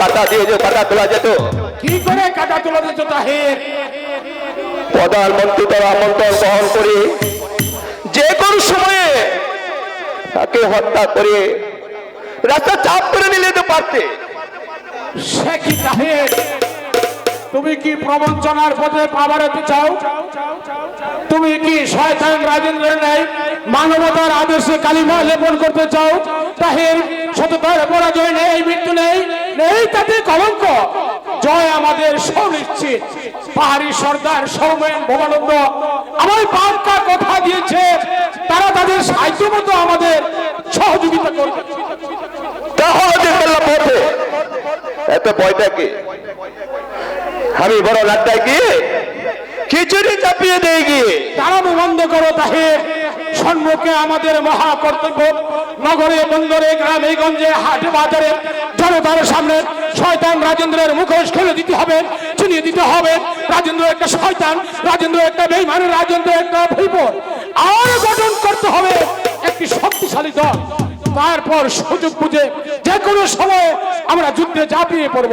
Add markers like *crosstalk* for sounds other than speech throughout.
কাটা দিয়ে যে কাটা তোলা যেত কি করে কাটা তোলা যেত তাহের প্রধানমন্ত্রী তার আমন্ত্রণ গ্রহণ করে যে কোন সময়ে তাকে হত্যা করে রাস্তা চাপ করে নিলে তো পারতে। সে কি তাহের তুমি কি প্রবঞ্চনার পথে পা বাড়াতে চাও? তুমি কি শয়তান রাজেন্দ্রের ন্যায় মানবতার আদর্শে কালিমা লেপন করতে চাও? তাহের সততার পরাজয় নেই, মৃত্যু নেই নেই তাতে কলঙ্ক। জয় আমাদের সুনিশ্চিত। পাহাড়ি সর্দার সৌমেন ভবানন্দ আমার বার্তা কথা দিয়েছে, তারা তাদের সাহায্য মতো আমাদের সহযোগিতা করবে। এত ভয়টা কি আমি বড় লাড্ডায় গিয়ে খিচুড়ি চাপিয়ে দিয়ে গিয়ে দাঁড়ানো বন্ধ করো তাহের সম্মুখে আমাদের মহা কর্তব্য নগরে, বন্দরে, গ্রামে, গঞ্জে, হাটে বাজারে, জনতার সামনে শয়তান রাজেন্দ্রের মুখোশ খুলে দিতে হবে চিনিয়ে দিতে হবে। রাজেন্দ্র একটা শয়তান, রাজেন্দ্র একটা বেইমান রাজেন্দ্র একটা ভৈপর। আর গঠন করতে হবে একটি শক্তিশালী দল। তারপর সুযোগ বুঝে যে কোনো সময় আমরা যুদ্ধে ঝাঁপিয়ে পড়ব।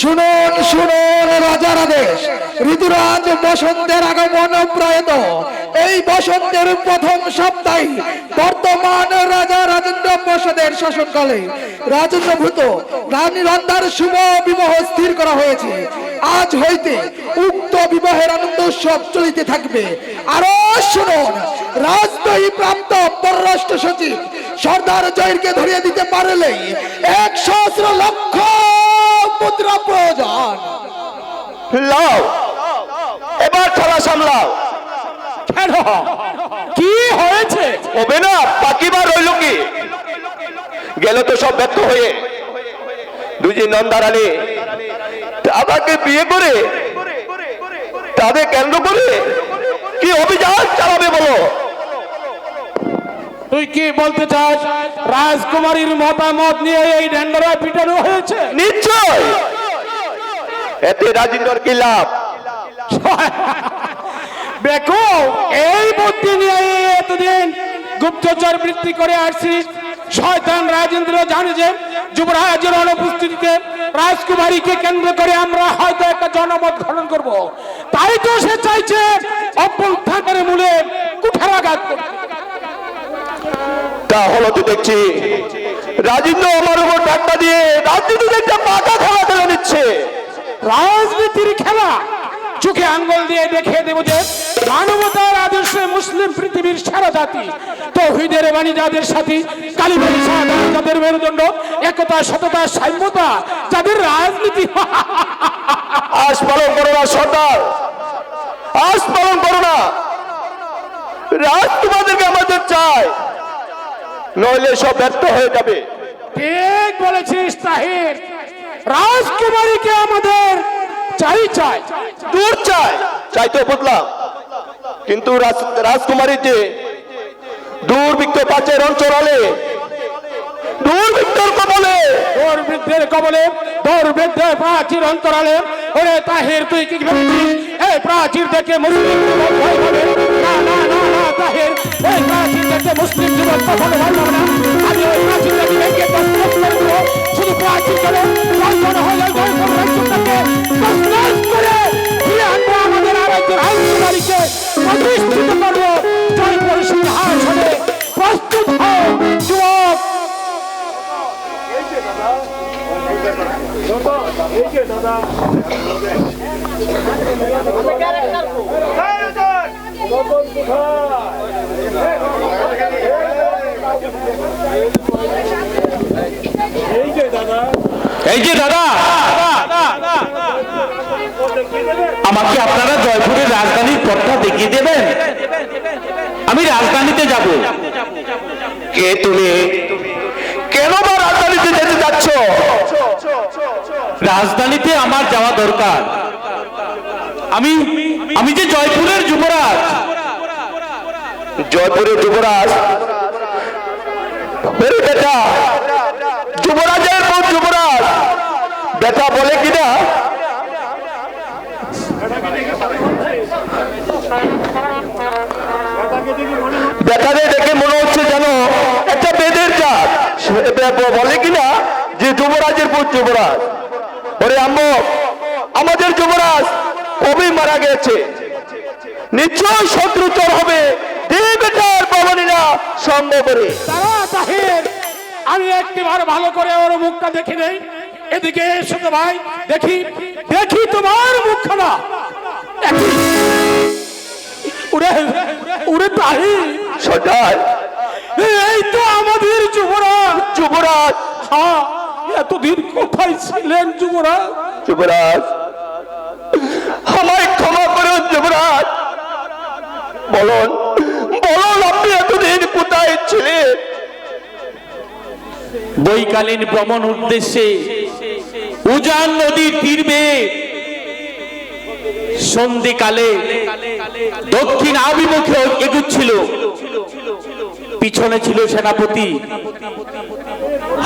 শুনুন শুনুন রাজার আদেশ ঋতুরাজ বসন্তের আগমন প্রায়ত এই বসন্তের প্রথম সপ্তাহে বর্তমান রাজা রাজেন্দ্র প্রসাদের শাসনকালে রাজেন্দ্রভূত রানী রন্ধার শুভ বিবাহ স্থির করা হয়েছে। আজ হইতে উক্ত বিবাহের আনন্দ উৎসব চলিতে থাকবে। আরও শুনুন রাজদয়ী প্রান্ত পররাষ্ট্র সচিব সর্দার জয়েরকে ধরিয়ে দিতে পারলেই এক সহস্র লক্ষ মুদ্রা প্রয়োজন। লাও। এবার খেলা সামলাও। কেন কি হয়েছে? হবে না পাকিবার রইল কি? গেল তো সব ব্যর্থ হয়ে। দুজি নন্দারানী আমাকে বিয়ে করে তাদের কেন্দ্র করে কি অভিযান চালাবে বলো? তুই কি বলতে চাস? রাজকুমারীর মতামত নিয়ে এই ড্যান্ডরা পিটানো হয়েছে? নিশ্চয়। এতে রাজেন্দ্র কি লাভ? *laughs* দেখো এই বুদ্ধি নিয়ে এতদিন গুপ্তচর বৃত্তি করে আসছিস শয়তান রাজেন্দ্র জানে যে যুবরাজের অনুপস্থিতিতে রাজকুমারীকে কেন্দ্র করে আমরা হয়তো একটা জনমত গঠন করব। তাই তো সে চাইছে অভ্যুত্থানের মূলে কুঠারাঘাত করতে। তা হলো তো দেখছি রাজেন্দ্র আমার উপর ধাক্কা দিয়ে রাজনীতিতে একটা পাকা খেলা খেলে নিচ্ছে রাজনীতির খেলা। চোখে আঙ্গুল দিয়ে দেখিয়ে দেব যে মানবতার আদর্শে মুসলিম পৃথিবীর সেরা জাতি। তৌহিদের বাণী যাদের সাথী কালীবাড়ি যাদের মেরুদণ্ড একতা সততা সাম্যতা যাদের রাজনীতি আজ পালন করো না সর্দার আজ পালন করো না। রাজ তোমাদেরকে আমাদের চাই। নইলে সব ব্যর্থ হয়ে যাবে। ঠিক বলেছিস তাহির। রাজকুমারীকে আমাদের চাই চাই। দূর চাই চাই তো বুঝলাম। কিন্তু রাজ- রাজকুমারী যে দুর্ভিক্ষ পাচের অঞ্চলে দুর্ভিক্ষর কবলে। দুর্বৃদ্ধের কবলে দুর্বৃদ্ধের প্রাচীর অন্তরালে। ওরে তাহির তুই কি ভেবেছিস এই প্রাচীর দেখে মুসলিম ভয় পাবে তাহির। এই প্রাচীর দেখে মুসলিম যুবক কখনো পাবে না। আমি ওই দেখে ভেঙে তসনস করে দেবো। শুধু প্রাচীর করে লঙ্ঘন হয়ে যায় করে রাজ্যটাকে তসনস করে ফিরে আনব আমাদের আরাধ্য রাজকুমারীকে প্রতিষ্ঠিত করব। জয়পুর সিংহাসনে প্রস্তুত হও যুবক। এই যে দাদা, আমাকে আপনারা জয়পুরের রাজধানীর পথটা দেখিয়ে দেবেন? আমি রাজধানীতে যাব। কে তুমি? কেন বা রাজধানীতে যেতে যাচ্ছ? রাজধানীতে আমার যাওয়া দরকার। আমি আমি যে জয়পুরের যুবরাজ জয়পুরের যুবরাজ। বেটা যুবরাজের পর যুবরাজ? বেটা বলে কিনা বেটারে দেখে মনে হচ্ছে যেন একটা বেদের দেব বলে কিনা যে যুবরাজের পুত যুবরাজ। ওরে আম্মু, আমাদের যুবরাজ কবে মারা গেছে? নিশ্চয় শত্রু চোর দেবতার পাবনীরা সঙ্গ করে। তারা তাহের। আমি একটিবার ভালো করে ওর মুখটা দেখি নেই। এদিকে এসো ভাই দেখি। দেখি তোমার মুখখানা। উড়ে উড়ে তাহি সর্দার এই তো আমাদের যুবরাজ। যুবরাজ। হ্যাঁ এতদিন কোথায় ছিলেন যুবরাজ? যুবরাজ। আমায় ক্ষমা করুন যুবরাজ। বলুন কোথায় ছিলেন বৈকালীন ভ্রমণ উদ্দেশ্যে উজান নদীর তীরে সন্ধিকালে দক্ষিণ আভিমুখে এগুচ্ছিল। পিছনে ছিল সেনাপতি।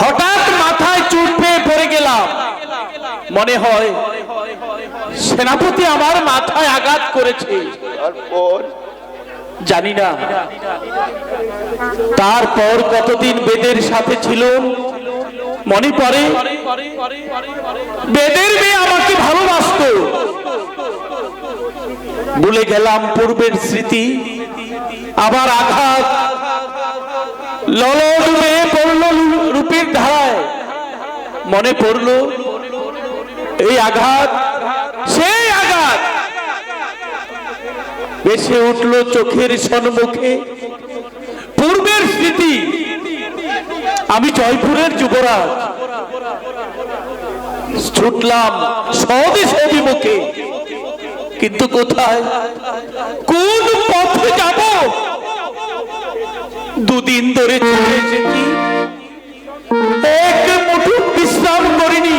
হঠাৎ মাথায় চুট পেয়ে পড়ে গেলাম। মনে হয় সেনাপতি আমার মাথায় আঘাত করেছে। জানি না। তারপর কতদিন বেদের সাথে ছিল? মনে পড়ে? বেদের মেয়ে আমাকে ভালোবাসত। ভুলে গেলাম পূর্বের স্মৃতি। আবার আঘাত। ললডুবে পড়ল রূপের ধারায়। মনে পড়ল এই আঘাত সেই আঘাত ভেসে উঠল চোখের সম্মুখে পূর্বের স্মৃতি, আমি জয়পুরের যুবরাজ। ছুটলাম স্বদেশ অভিমুখে কিন্তু কোথায়? কোন পথে যাব? দুদিন ধরে চলে এসেছি এক মুঠো বিশ্রাম করিনি।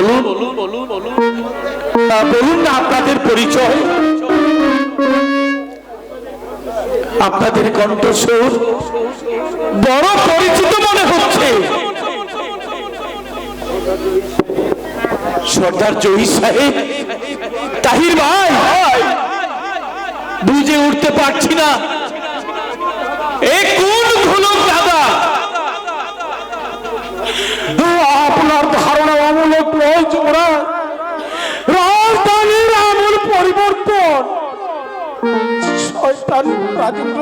বলুন। বলুন না আপনাদের পরিচয়। আপনাদের কণ্ঠস্বর বড় পরিচিত মনে হচ্ছে। সর্দার জহির সাহেব, তাহির ভাই, বুঝে উঠতে পারছি না। এ কোন ধুলক দাদা আপনার ধারণা অমূলক যুবরাজ রাজধানীর আমূল পরিবর্তন। শয়তান রাজেন্দ্র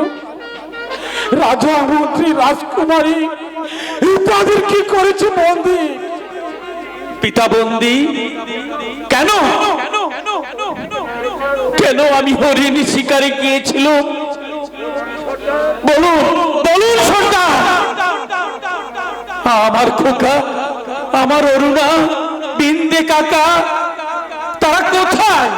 রাজা মন্ত্রী রাজকুমারী তাদের কি করেছে বন্দি? পিতাবন্দি কেন? কেন আমি হরিণ শিকারে গিয়েছিলাম? বলুন বলুন আমার খোকা, আমার অরুণা বিন্দে কাকা তারা কোথায়?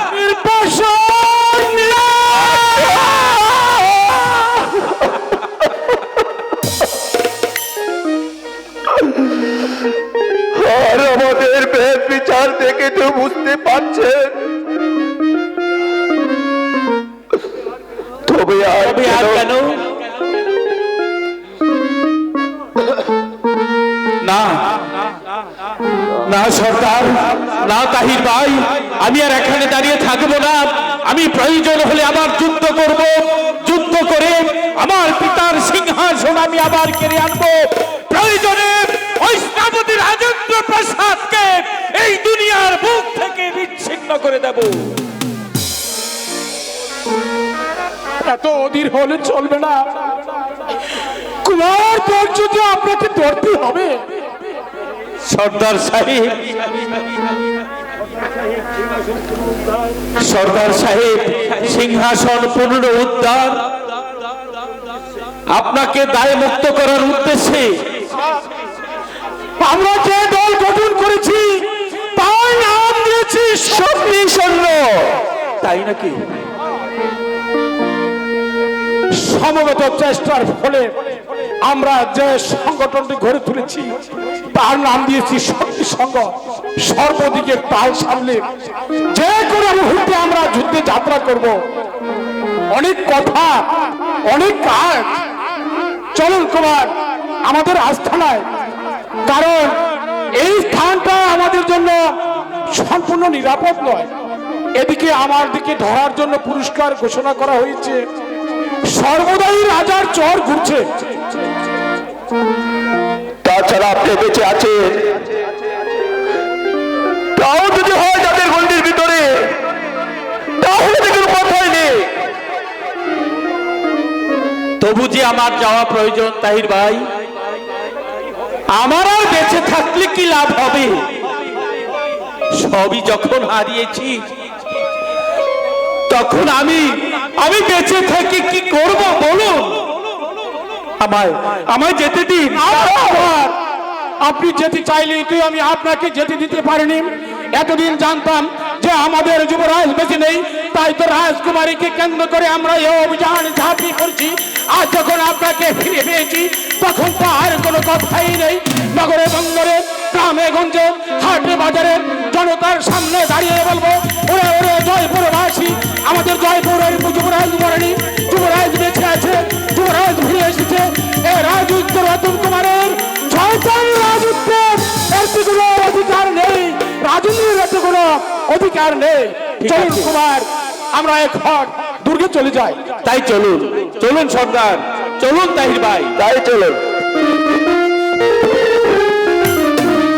আর আমাদের ভেদ বিচার দেখে তো বুঝতে পারছেন আর তবে আর কেন? না সরকার না তাহির ভাই, আমি আর এখানে দাঁড়িয়ে থাকব না। আমি প্রয়োজন হলে আবার যুদ্ধ করব। যুদ্ধ করে আমার পিতার সিংহাসন আমি আবার কেড়ে আনব। প্রয়োজনে স্থাপতি রাজেন্দ্র প্রসাদকে এই দুনিয়ার বুক থেকে বিচ্ছিন্ন করে দেবো। এত অধীর হলে চলবে না। কুমার পর্যন্ত আপনাকে ধরতে হবে। সর্দার সাহেব। সর্দার সাহেব, সিংহাসন পূর্ণ উদ্ধার আপনাকে দায় মুক্ত করার উদ্দেশ্যে আমরা যে দল গঠন করেছি তার নাম দিয়েছি শক্তি সৈন্য। তাই নাকি? সমবেত চেষ্টার ফলে আমরা যে সংগঠনটি গড়ে তুলেছি, তার নাম দিয়েছি শক্তি সংঘ। সর্বদিকে তাল সামলে যে কোনো মুহূর্তে আমরা যুদ্ধে যাত্রা করব। অনেক কথা, অনেক কাজ। চলুন কুমার, আমাদের আস্থানায়। কারণ এই স্থানটা আমাদের জন্য সম্পূর্ণ নিরাপদ নয়। এদিকে আমার দিকে ধরার জন্য পুরস্কার ঘোষণা করা হয়েছে। সর্বদাই রাজার চর ঘুরছে। তাছাড়া আপনি বেঁচে আছেন তাও যদি হয় যাদের গন্ডির ভিতরে, তাহলে দেখুন তবু যে আমার যাওয়া প্রয়োজন, তাহির ভাই, আমার আর বেঁচে থাকলে কি লাভ হবে? সবই যখন হারিয়েছি, তখন আমি আমি বেঁচে থাকি কি করব বলুন? আমায়। আমায় যেতে দিন। আপনি যেতে চাইলে তুই আমি আপনাকে যেতে দিতে পারিনি। এতদিন জানতাম যে আমাদের যুবরাজ বেশি নেই। তাই তো রাজকুমারীকে কেন্দ্র করে আমরা এই অভিযান ঝাঁপিয়ে করছি। আর যখন আপনাকে ফিরে পেয়েছি, তখন তো আর কোনো কথাই নেই। নগরে, বন্দরে, গ্রামে, গঞ্জে, হাটে, বাজারে জনতার সামনে দাঁড়িয়ে বলব, ওরে ওরে, জয়পুরবাসী, আমাদের জয়পুরের যুবরাজ মরেনি যুবরাজ বেঁচে আছে। অধিকার নেই। চলুন কুমার আমরা এক এখন দুর্গে চলে যাই। তাই চলুন। চলুন সর্দার। চলুন তাহির ভাই। তাই চলুন।